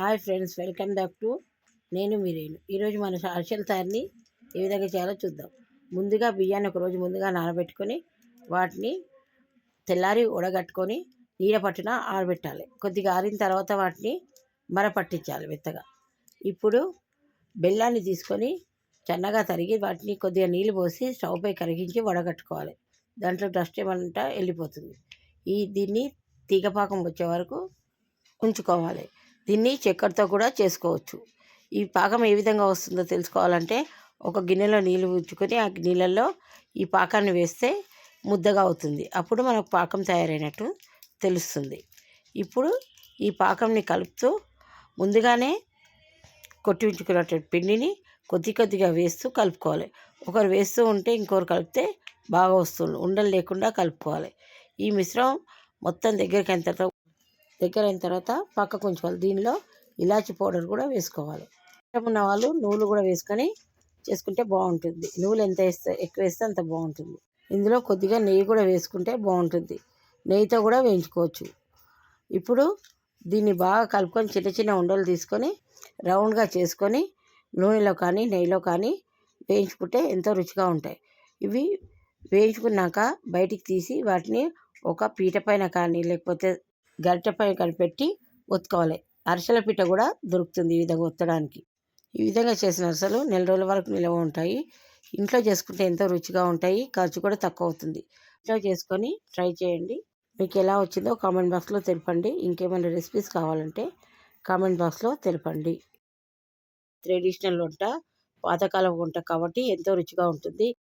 Hi friends welcome back to నేను మీరేను ఈరోజు మన అరిసెల తయారీని ఏ విధంగా చేయాలో చూద్దాం. ముందుగా బియ్యాన్ని ఒక రోజు ముందుగా నానబెట్టుకొని వాటిని తెల్లారి ఉడగట్టుకొని నీడ పట్టిన ఆరబెట్టాలి. కొద్దిగా ఆరిన తర్వాత వాటిని మర పట్టించాలి మెత్తగా. ఇప్పుడు బెల్లాన్ని తీసుకొని చన్నగా తరిగి వాటిని కొద్దిగా నీళ్ళు పోసి స్టవ్ పై కరిగించి వడగట్టుకోవాలి. దాంట్లో డస్ట్ ఏమంటా వెళ్ళిపోతుంది. ఈ దీన్ని తీగపాకం వచ్చే వరకు ఉంచుకోవాలి. దీన్ని చక్కెరతో కూడా చేసుకోవచ్చు. ఈ పాకం ఏ విధంగా వస్తుందో తెలుసుకోవాలంటే ఒక గిన్నెలో నీళ్ళు ఉంచుకొని ఆ నీళ్ళల్లో ఈ పాకాన్ని వేస్తే ముద్దగా అవుతుంది. అప్పుడు మనకు పాకం తయారైనట్టు తెలుస్తుంది. ఇప్పుడు ఈ పాకంని కలుపుతూ ముందుగానే కొట్టి ఉంచుకున్నటువంటి పిండిని కొద్ది కొద్దిగా వేస్తూ కలుపుకోవాలి. ఒకరు వేస్తూ ఉంటే ఇంకొకరు కలిపితే బాగా వస్తుంది. ఉండలు లేకుండా కలుపుకోవాలి. ఈ మిశ్రమం మొత్తం దగ్గరికి ఎంత దగ్గర అయిన తర్వాత పక్కకు ఉంచుకోవాలి. దీనిలో ఇలాచి పౌడర్ కూడా వేసుకోవాలి. ఉన్న వాళ్ళు నువ్వులు కూడా వేసుకొని చేసుకుంటే బాగుంటుంది. నువ్వులు ఎంత వేస్తే ఎక్కువ వేస్తే అంత బాగుంటుంది. ఇందులో కొద్దిగా నెయ్యి కూడా వేసుకుంటే బాగుంటుంది. నెయ్యితో కూడా వేయించుకోవచ్చు. ఇప్పుడు దీన్ని బాగా కలుపుకొని చిన్న చిన్న ఉండలు తీసుకొని రౌండ్గా చేసుకొని నూనెలో కానీ నెయ్యిలో కానీ వేయించుకుంటే ఎంతో రుచిగా ఉంటాయి. ఇవి వేయించుకున్నాక బయటికి తీసి వాటిని ఒక పీట పైన కానీ లేకపోతే గరిటెపై కనిపెట్టి ఉతుకోవాలి ఒత్తుకోవాలి. అరిసెల కూడా దొరుకుతుంది ఈ విధంగా ఒత్తడానికి. ఈ విధంగా చేసిన అరిసెలు నెల రోజుల వరకు నిల్వ ఉంటాయి. ఇంట్లో చేసుకుంటే ఎంతో రుచిగా ఉంటాయి. ఖర్చు కూడా తక్కువ అవుతుంది. ఇంట్లో చేసుకొని ట్రై చేయండి. మీకు ఎలా వచ్చిందో కామెంట్ బాక్స్లో తెలపండి. ఇంకేమైనా రెసిపీస్ కావాలంటే కామెంట్ బాక్స్లో తెలపండి. ట్రెడిషనల్ వంట పాతకాలం వంట కాబట్టి ఎంతో రుచిగా ఉంటుంది.